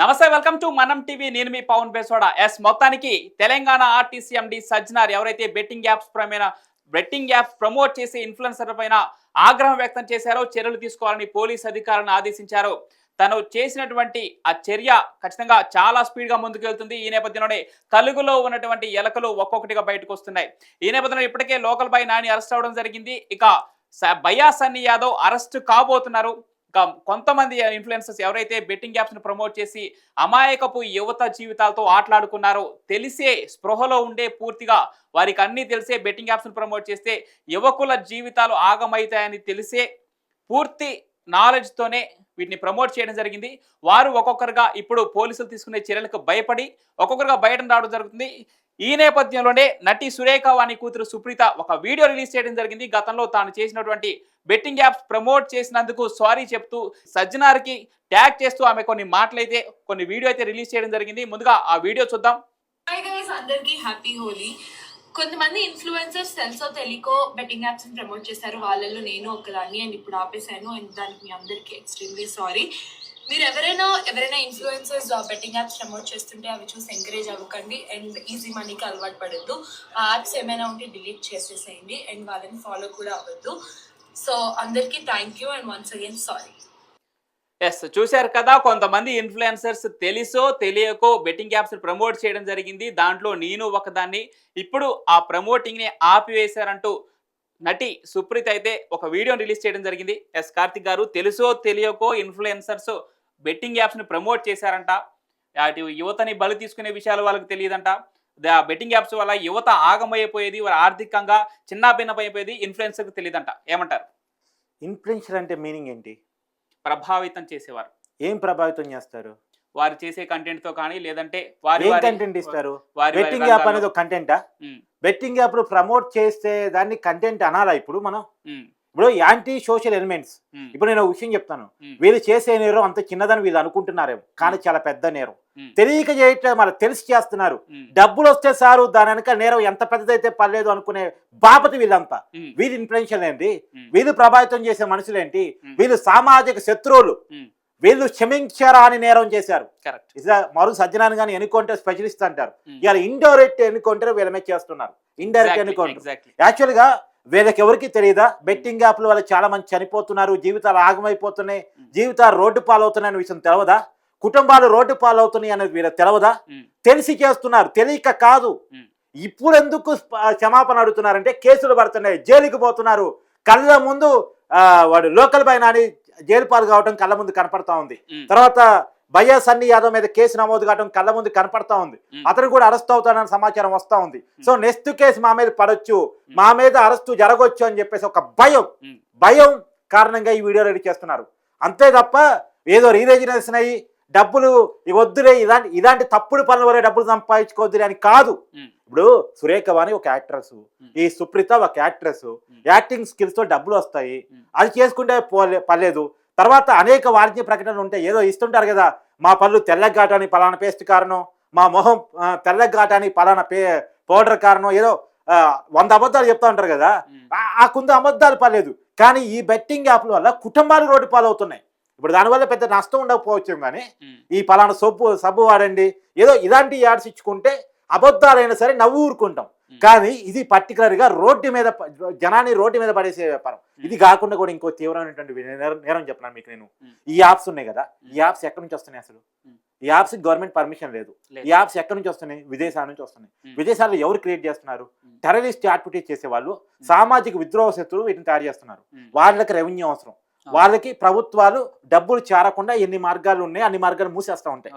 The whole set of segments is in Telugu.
నమస్తే వెల్కమ్ టు మనం టీవీ. నేను మీ పవన్ బేసోడా. ఎస్ మొత్తానికి తెలంగాణ ఆర్టీసీ ఎండి సజ్జనార్ ఎవరైతే బెట్టింగ్ యాప్స్ పరమైన బెట్టింగ్ యాప్స్ ప్రమోట్ చేసే ఇన్ఫ్లుయెన్సర్ పైన ఆగ్రహం వ్యక్తం చేశారో చర్యలు తీసుకోవాలని పోలీస్ అధికారులను ఆదేశించారు. తను చేసినటువంటి ఆ చర్య ఖచ్చితంగా చాలా స్పీడ్గా ముందుకు ముందుకెళ్తుంది. ఈ నేపథ్యంలోనే కలుగులో ఉన్నటువంటి ఎలకలు ఒక్కొక్కటిగా బయటకు వస్తున్నాయి. ఈ నేపథ్యంలో ఇప్పటికే లోకల్ బై నాని అరెస్ట్ అవ్వడం జరిగింది. ఇక స- సన్నీ యాదవ్ అరెస్ట్ కాబోతున్నారు. ఇంకా కొంతమంది ఇన్ఫ్లుయెన్సర్స్ ఎవరైతే బెట్టింగ్ యాప్స్ని ప్రమోట్ చేసి అమాయకపు యువత జీవితాలతో ఆటలాడుకున్నారో తెలిసే స్పృహలో ఉండే పూర్తిగా వారికి అన్ని తెలిసే బెట్టింగ్ యాప్స్ని ప్రమోట్ చేస్తే యువకుల జీవితాలు ఆగమవుతాయని తెలిసే పూర్తి నాలెడ్జ్తోనే వీటిని ప్రమోట్ చేయడం జరిగింది. వారు ఒక్కొక్కరుగా ఇప్పుడు పోలీసులు తీసుకునే చర్యలకు భయపడి ఒక్కొక్కరుగా బయట రావడం జరుగుతుంది. ఈ నేపథ్యంలోనే నటి సురేఖ వాణి కూతురు సుప్రీత ఒక వీడియో రిలీజ్ చేయడం జరిగింది. గతంలో తాను చేసినటువంటి బెట్టింగ్ యాప్స్ ప్రమోట్ చేసినందుకు సారీ చెప్తూ సజ్జనార్కి ట్యాగ్ చేస్తూ ఆమె కొన్ని మాటలైతే కొన్ని వీడియో అయితే రిలీజ్ చేయడం జరిగింది. ముందుగా ఆ వీడియో చూద్దాం. హాయ్ అందరికీ హ్యాపీ హోలీ. కొంతమంది ఇన్ఫ్లుయెన్సర్స్ తెలుసో తెలియకో బెట్టింగ్ యాప్స్ ప్రమోట్ చేశారు. వాళ్ళల్లో నేను ఒకదాన్ని అండ్ ఇప్పుడు ఆపేశాను అండ్ దానికి మీ అందరికీ ఎక్స్ట్రీమ్లీ సారీ మీరు ఎవరైనా ఎవరైనా ఇన్ఫ్లుయెన్సర్స్ బెట్టింగ్ యాప్స్ ప్రమోట్ చేస్తుంటే అవి చూసి ఎంకరేజ్ అవ్వకండి. అండ్ ఈజీ మనీకి అలవాటు పడద్దు. ఆ యాప్స్ ఏమైనా ఉంటే డిలీట్ చేసేసేయండి. అండ్ వాళ్ళని ఫాలో కూడా అవ్వద్దు. సో అందరికీ thank you and once again sorry yes చూశారు కదా కొంతమంది ఇన్ఫ్లుయెన్సర్స్ తెలుసో తెలియకో బెట్టింగ్ యాప్స్ ప్రమోట్ చేయడం జరిగింది. దాంట్లో నేను ఒకదాన్ని. ఇప్పుడు ఆ ప్రమోటింగ్ని ఆపివేశారంటూ నటి సుప్రీత్ అయితే ఒక వీడియోని రిలీజ్ చేయడం జరిగింది. ఎస్ కార్తిక్ గారు తెలుసో తెలియకో ఇన్ఫ్లుయెన్సర్స్ బెట్టింగ్ యాప్స్ని ప్రమోట్ చేశారంట. అటు యువతని బలి తీసుకునే విషయాలు వాళ్ళకి తెలియదంట. బెట్టింగ్ యాప్స్ వల్ల యువత ఆగమైపోయేది వారు ఆర్థికంగా చిన్నాభిన్నమైపోయేది ఇన్ఫ్లుయెన్సర్కి తెలియదంట. ఏమంటారు? ఇన్ఫ్లుయెన్సర్ అంటే మీనింగ్ ఏంటి? ప్రభావితం చేసేవారు. ఏం ప్రభావితం చేస్తారు? వారు చేసే కంటెంట్తో కానీ లేదంటే వారి కంటెంట్ ఇస్తారు? బెట్టింగ్ యాప్ అనేది కంటెంటా? బెట్టింగ్ యాప్ ప్రమోట్ చేస్తే దాన్ని కంటెంట్ అనాలా ఇప్పుడు మనం? ఇప్పుడు యాంటీ సోషల్ ఎలిమెంట్స్. ఇప్పుడు నేను ఒక విషయం చెప్తాను. వీళ్ళు చేసే నేరం అంత చిన్నదని వీళ్ళు అనుకుంటున్నారేమో. కానీ చాలా పెద్ద నేరం. తెలియక చేయట్లేదు మరి తెలిసి చేస్తున్నారు. డబ్బులు వస్తే సారు దాని వెనక నేరం ఎంత పెద్దదైతే పర్లేదు అనుకునే బాపతి వీళ్ళంతా. వీళ్ళు ఇన్ఫ్లుయెన్షియల్ ఏంటి? వీళ్ళు ప్రభావితం చేసే మనుషులేంటి. వీళ్ళు సామాజిక శత్రువులు. వీళ్ళు క్షమించారా అని నేరం చేశారు. మరు సజ్జనాన్ని కానీ ఎన్నుకుంటే స్పెషలిస్ట్ అంటారు. ఇవాళ ఇండైరెక్ట్ ఎన్నుకుంటారు వీళ్ళ మీద చేస్తున్నారు. ఇండైరెక్ట్ ఎన్నుకుంటారు. ఎగ్జాక్ట్లీ యాక్చువల్గా వీళ్ళకి ఎవరికి తెలియదా బెట్టింగ్ యాప్ల వల్ల చాలా మంది చనిపోతున్నారు జీవితాలు ఆగమైపోతున్నాయి జీవితాలు రోడ్డు పాలవుతున్నాయి అనే విషయం తెలవదా? కుటుంబాలు రోడ్డు పాలవుతున్నాయి అనేది వీళ్ళకి తెలవదా? తెలిసి చేస్తున్నారు తెలియక కాదు. ఇప్పుడు ఎందుకు క్షమాపణ అడుగుతున్నారంటే కేసులు పడుతున్నాయి జైలుకి పోతున్నారు. కళ్ళ ముందు వాడు లోకల్ బై నాని జైలు పాలు కావటం కళ్ళ ముందు కనపడతా ఉంది. తర్వాత బయ్యా సన్నీ యాదవ్ మీద కేసు నమోదు కావడం కళ్ళ ముందు కనపడతా ఉంది. అతను కూడా అరెస్ట్ అవుతాడని సమాచారం వస్తా ఉంది. సో నెక్స్ట్ కేసు మా మీద పడొచ్చు. మా మీద అరెస్టు జరగొచ్చు అని చెప్పేసి ఒక భయం. భయం కారణంగా ఈ వీడియో రెడీ చేస్తున్నారు. అంతే తప్ప ఏదో రీరేజినేషన్ అయ్యి డబ్బులు వద్దులే ఇలాంటి ఇలాంటి తప్పుడు పనుల వరే డబ్బులు సంపాదించుకోవద్దులే అని కాదు. ఇప్పుడు సురేఖ వాణి ఒక యాక్ట్రెస్ ఈ సుప్రీత ఒక యాక్ట్రెస్. యాక్టింగ్ స్కిల్స్తో డబ్బులు వస్తాయి. అది చేసుకుంటే పోలే పర్లేదు. తర్వాత అనేక వాణిజ్య ప్రకటనలు ఉంటాయి ఏదో ఇస్తుంటారు కదా మా పళ్ళు తెల్లగాటానికి పలానా పేస్ట్ కారణం మా మొహం తెల్లగాటానికి పలానా పే పౌడర్ కారణం ఏదో వంద అబద్ధాలు చెప్తా ఉంటారు కదా ఆ- కొంత అబద్ధాలు పర్లేదు కానీ ఈ బెట్టింగ్ యాప్ల వల్ల కుటుంబాలు రోడ్డు పాలవుతున్నాయి. ఇప్పుడు దానివల్ల పెద్ద నష్టం ఉండకపోవచ్చు కానీ ఈ పలానా సబ్బు సబ్బు వాడండి ఏదో ఇలాంటి యాడ్స్ ఇచ్చుకుంటే అబద్ధాలైనా సరే నవ్వు ఊరుకుంటాం. కానీ ఇది పర్టికులర్గా రోడ్డు మీద జనాన్ని రోడ్డు మీద పడేసే వ్యాపారం. ఇది కాకుండా కూడా ఇంకో తీవ్రమైనటువంటి నేరం- చెప్పినాను మీకు నేను. ఈ యాప్స్ ఉన్నాయి కదా? ఈ. యాప్స్ ఎక్కడి నుంచి వస్తున్నాయి అసలు. ఈ యాప్స్ గవర్నమెంట్ పర్మిషన్ లేదు. ఈ యాప్స్ ఎక్కడి నుంచి వస్తున్నాయి? విదేశాల నుంచి వస్తున్నాయి. విదేశాల్లో ఎవరు క్రియేట్ చేస్తున్నారు. టెర్రరిస్ట్ యాక్టివిటీస్ చేసే వాళ్ళు సామాజిక విద్రోహ శత్రువులు వీటిని తయారు చేస్తున్నారు. వాళ్ళకి రెవెన్యూ అవసరం. వాళ్ళకి ప్రభుత్వాలు డబ్బులు చేరకుండా ఎన్ని మార్గాలు ఉన్నాయి అన్ని మార్గాలు మూసేస్తూ ఉంటాయి.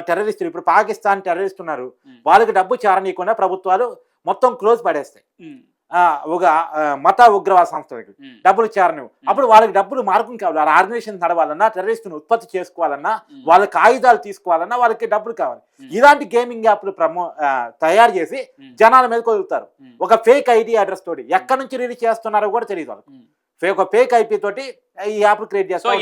టెర్రరిస్టులు. ఇప్పుడు పాకిస్తాన్ టెర్రరిస్ట్ ఉన్నారు. వాళ్ళకి డబ్బు చేరనీయకుండా ప్రభుత్వాలు మొత్తం క్లోజ్ పడేస్తాయి. ఆ, ఒక మత ఉగ్రవాద సంస్థలకి డబ్బులు చేరనివ్వు అప్పుడు వాళ్ళకి డబ్బులు మార్గం కావాలి. వాళ్ళ ఆర్గనైజేషన్ నడవాలన్నా టెర్రరిస్ట్ను ఉత్పత్తి చేసుకోవాలన్నా వాళ్ళకి ఆయుధాలు తీసుకోవాలన్నా వాళ్ళకి డబ్బులు కావాలి. ఇలాంటి గేమింగ్ యాప్లు ప్రమో తయారు చేసి జనాల మీద వదులుతారు ఒక ఫేక్ ఐడి అడ్రస్ తోటి ఎక్కడి నుంచి రిలీజ్ చేస్తున్నారో కూడా తెలియదు వాళ్ళకి. ఫేక్ ఫేక్ ఐపీ తోటి ఈ యాప్ క్రియేట్ చేస్తారు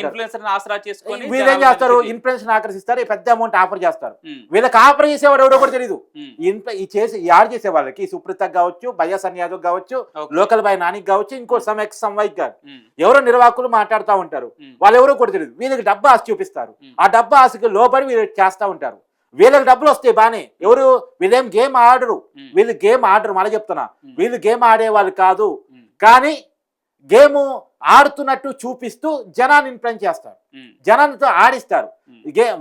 వీళ్ళు చేస్తారు? ఇన్ఫ్లుయెన్స్ ఆకర్షిస్తారు. పెద్ద అమౌంట్ ఆఫర్ చేస్తారు. వీళ్ళకి ఆఫర్ చేసేవాడు ఎవడో కూడా తెలియదు ఇన్ఫ్లు ఈ చేసి యాడ్ చేసే వాళ్ళకి ఈ సుప్రీతకు కావచ్చు బయ్యాసన్ యాదవ్ కావచ్చు. లోకల్ బాయ్ నానికి కావచ్చు ఇంకో సమ్ ఎక్స్ సమ్ వైక్ గారు ఉమ్, ఎవరో నిర్వాహకులు మాట్లాడుతూ ఉంటారు. ఉమ్, వాళ్ళు ఎవరో కూడా తెలియదు వీళ్ళకి డబ్బు ఆశ చూపిస్తారు. ఆ డబ్బు ఆశకి లోబడి వీళ్ళు చేస్తూ ఉంటారు. వీళ్ళకి డబ్బులు వస్తాయి బానే. ఎవరు? వీళ్ళేం గేమ్ ఆడరు. వీళ్ళు గేమ్ ఆడరు. మళ్ళీ చెప్తున్నా. వీళ్ళు గేమ్ ఆడేవాళ్ళు కాదు. ఉమ్, కానీ గేమ్ ఆడుతున్నట్టు చూపిస్తూ జనాన్ని ఇన్ఫ్లుయెన్స్ చేస్తారు. జనాలతో ఆడిస్తారు.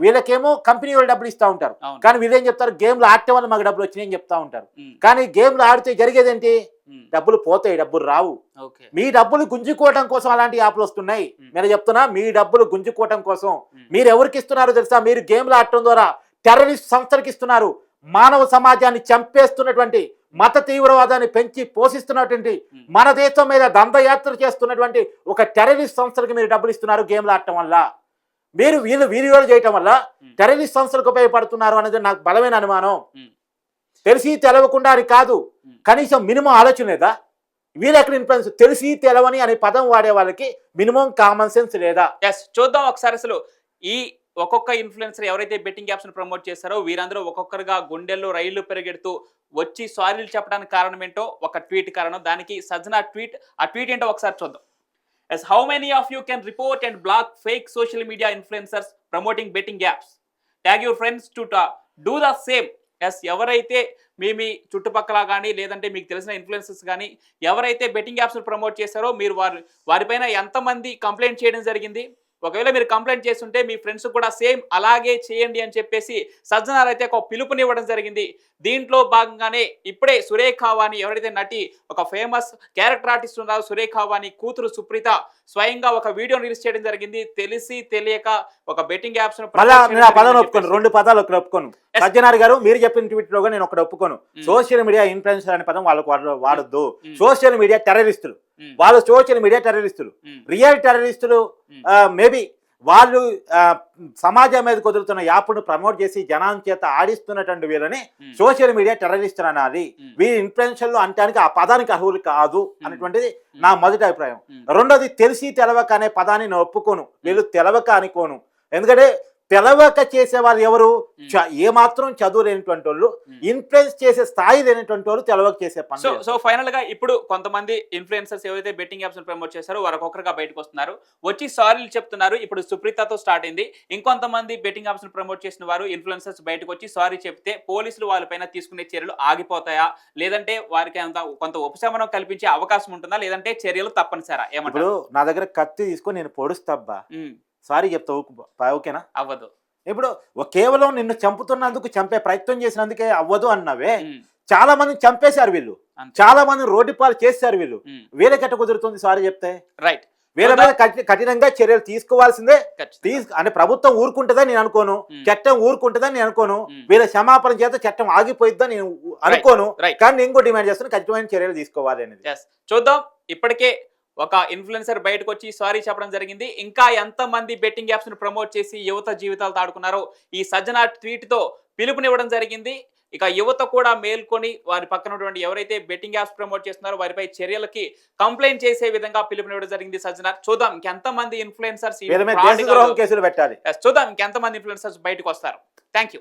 వీళ్ళకేమో కంపెనీ వాళ్ళు డబ్బులు ఇస్తూ ఉంటారు. కానీ వీళ్ళేం చెప్తారు? గేమ్లు ఆడటం వల్ల మాకు డబ్బులు వచ్చినాయి అని చెప్తా ఉంటారు. కానీ గేమ్లు ఆడితే జరిగేది ఏంటి డబ్బులు పోతాయి డబ్బులు రావు. మీ డబ్బులు గుంజుకోవడం కోసం అలాంటి యాప్లు వస్తున్నాయి. నేను చెప్తున్నా మీ డబ్బులు గుంజుకోవడం కోసం. మీరు ఎవరికి ఇస్తున్నారో తెలుసా? మీరు గేమ్లు ఆడటం ద్వారా టెర్రరిస్ట్ సంస్థలకు ఇస్తున్నారు. మానవ సమాజాన్ని చంపేస్తున్నటువంటి మత తీవ్రవాదాన్ని పెంచి పోషిస్తున్నటువంటి మన దేశం మీద దండయాత్ర చేస్తున్నటువంటి ఒక టెర్రరిస్ట్ సంస్థలకు మీరు డబ్బులు ఇస్తున్నారు గేమ్లు ఆడటం వల్ల. మీరు వీళ్ళు వీడియోలు చేయటం వల్ల టెర్రరిస్ట్ సంస్థలకు ఉపయోగపడుతున్నారు అనేది నాకు బలమైన అనుమానం. తెలిసి తెలవకుండా అని కాదు. కనీసం మినిమం ఆలోచన లేదా? వీళ్ళు ఎక్కడ ఇన్ఫ్లుయెన్స్ తెలిసి తెలవని అనే పదం వాడే వాళ్ళకి మినిమం కామన్ సెన్స్ లేదా? ఎస్ చూద్దాం ఒకసారి అసలు ఈ ఒక్కొక్క ఇన్ఫ్లుయెన్సర్ ఎవరైతే బెట్టింగ్ యాప్స్ని ప్రమోట్ చేస్తారో వీరందరూ ఒక్కొక్కరుగా గుండెల్లో రైళ్ళు పెరిగెడుతూ వచ్చి సారీలు చెప్పడానికి కారణం ఏంటో ఒక ట్వీట్ కారణం. దానికి సజ్జన ట్వీట్ ఆ ట్వీట్ ఏంటో ఒకసారి చూద్దాం. Yes how many of you can report and block fake social media influencers promoting betting apps tag your friends to do the same yes ఎవరైతే మీ మీ చుట్టుపక్కల కానీ లేదంటే మీకు తెలిసిన ఇన్ఫ్లుయెన్సర్స్ కానీ ఎవరైతే బెట్టింగ్ యాప్స్ ప్రమోట్ చేశారో మీరు వారి వారిపైన ఎంతమంది కంప్లైంట్ చేయడం జరిగింది? ఒకవేళ మీరు కంప్లైంట్ చేస్తుంటే మీ ఫ్రెండ్స్ కూడా సేమ్ అలాగే చేయండి అని చెప్పేసి సజ్జనార్ అయితే ఒక పిలుపునివ్వడం జరిగింది. దీంట్లో భాగంగానే ఇప్పుడే సురేఖ వాణి ఎవరైతే నటి ఒక ఫేమస్ క్యారెక్టర్ ఆర్టిస్ట్ ఉన్నారు సురేఖ వాణి కూతురు సుప్రీత స్వయంగా ఒక వీడియో రిలీజ్ చేయడం జరిగింది. తెలిసి తెలియక ఒక బెట్టింగ్ యాప్స్ రెండు పదాలు ఒకటి ఒప్పుకోను. సజ్జనార్ గారు మీరు చెప్పిన ట్వీట్లో నేను ఒకటి ఒప్పుకోను. మ్. సోషల్ మీడియా ఇన్ఫ్లుయెన్సర్ అనే పదం వాళ్ళకు వాడ- వాడొద్దు. మ్. సోషల్ మీడియా టెర్రరిస్టులు ఉమ్, వాళ్ళు సోషల్ మీడియా టెర్రరిస్టులు రియల్ టెర్రరిస్టులు మేబీ వాళ్ళు సమాజం మీద కుదురుతున్న యాప్ను ప్రమోట్ చేసి జనాల చేత ఆడిస్తున్నటువంటి వీళ్ళని సోషల్ మీడియా టెర్రరిస్ట్ అనాలి. వీరి ఇన్ఫ్లుయెన్షన్లు అంటానికి ఆ పదానికి అర్హులు కాదు అనేటువంటిది నా మొదటి అభిప్రాయం. రెండోది తెలిసి తెలవక అనే పదాన్ని నేను ఒప్పుకోను. వీళ్ళు తెలవక అనుకోను. ఎందుకంటే తెలవక చేసే వాళ్ళు ఎవరు చ- ఏ మాత్రం చదువు లేనటువంటి వాళ్ళు. ఇన్ఫ్లుయెన్స్ చేసే స్థాయి లేనటువంటి వాళ్ళు తెలవక చేసే పని సో ఫైనల్గా ఇప్పుడు కొంతమంది ఇన్ఫ్లుయెన్సర్స్ ఏవైతే బెట్టింగ్ యాప్స్ ప్రమోట్ చేస్తారో వారు ఒక్కొక్కరుగా బయటకు వస్తున్నారు. వచ్చి సారీలు చెప్తున్నారు ఇప్పుడు సుప్రీతతో స్టార్ట్ అయింది. ఇంకొంతమంది బెట్టింగ్ యాప్స్ ప్రమోట్ చేసిన వారు ఇన్ఫ్లుయెన్సర్స్ బయటకు వచ్చి సారీ చెప్తే పోలీసులు వాళ్ళపైన తీసుకునే చర్యలు ఆగిపోతాయా? లేదంటే వారికి అంత కొంత ఉపశమనం కల్పించే అవకాశం ఉంటుందా? లేదంటే చర్యలు తప్పనిసరా? ఏమంటారు? నా దగ్గర కత్తి తీసుకొని నేను పొడుస్తాబ్బా. సారీ చెప్తా ఊకు- ఓకేనా? అవ్వదు. ఇప్పుడు కేవలం నిన్ను చంపుతున్నందుకు చంపే ప్రయత్నం చేసినందుకే అవ్వదు అన్నవే. చాలా మందిని చంపేశారు వీళ్ళు. చాలా మంది రోడ్డు పాలు చేశారు వీళ్ళు. వీళ్ళకెట్ట కుదురుతుంది సారీ చెప్తే? రైట్. వీళ్ళ మీద కఠి- కఠినంగా చర్యలు తీసుకోవాల్సిందే. అంటే ప్రభుత్వం ఊరుకుంటుందని నేను అనుకోను. చట్టం ఊరుకుంటుందని నేను అనుకోను. వీళ్ళ క్షమాపణ చేత చట్టం ఆగిపోయిద్దని నేను అనుకోను. కానీ నేను కూడా డిమాండ్ చేస్తాను ఖచ్చితమైన చర్యలు తీసుకోవాలి అనేది. చూద్దాం. ఇప్పటికే ఒక ఇన్ఫ్లుయెన్సర్ బయటకు వచ్చి సారీ చెప్పడం జరిగింది. ఇంకా ఎంతమంది బెట్టింగ్ యాప్స్ను ప్రమోట్ చేసి యువత జీవితాలు తాడుకున్నారో ఈ సజ్జన ట్వీట్తో పిలుపునివ్వడం జరిగింది. ఇక యువత కూడా మేల్కొని వారి పక్కన ఉన్నటువంటి ఎవరైతే బెట్టింగ్ యాప్స్ ప్రమోట్ చేస్తున్నారో వారిపై చర్యలకి కంప్లైంట్ చేసే విధంగా పిలుపునివ్వడం జరిగింది సజ్జన. చూద్దాం ఇంకెంతమంది ఇన్ఫ్లుయెన్సర్స్ చూద్దాం ఇంకెంతమంది ఇన్ఫ్లుయెన్సర్స్ బయటకు వస్తారు థ్యాంక్